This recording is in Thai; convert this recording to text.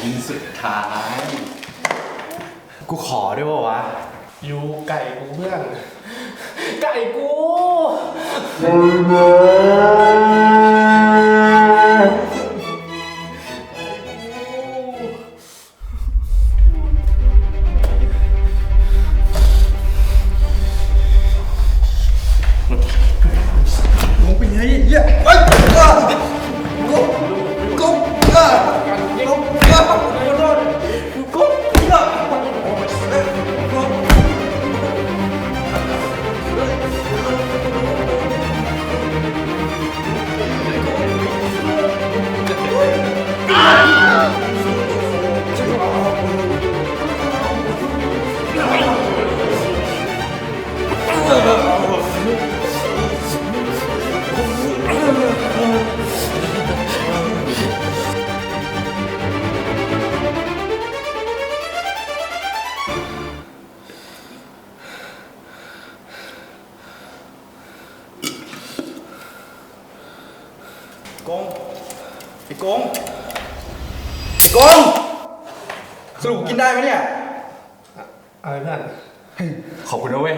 ชิ้นสุดท้าย กูขอด้วยวะวะ ยูไก่กูเพื่อนไก่กูมึงเป็นไงเหี้ยเอ้ย กงไอ้กงไอ้กงสรุปกินได้ไหมเนี่ย อะไรเพื่อนขอบคุณนะเว้ย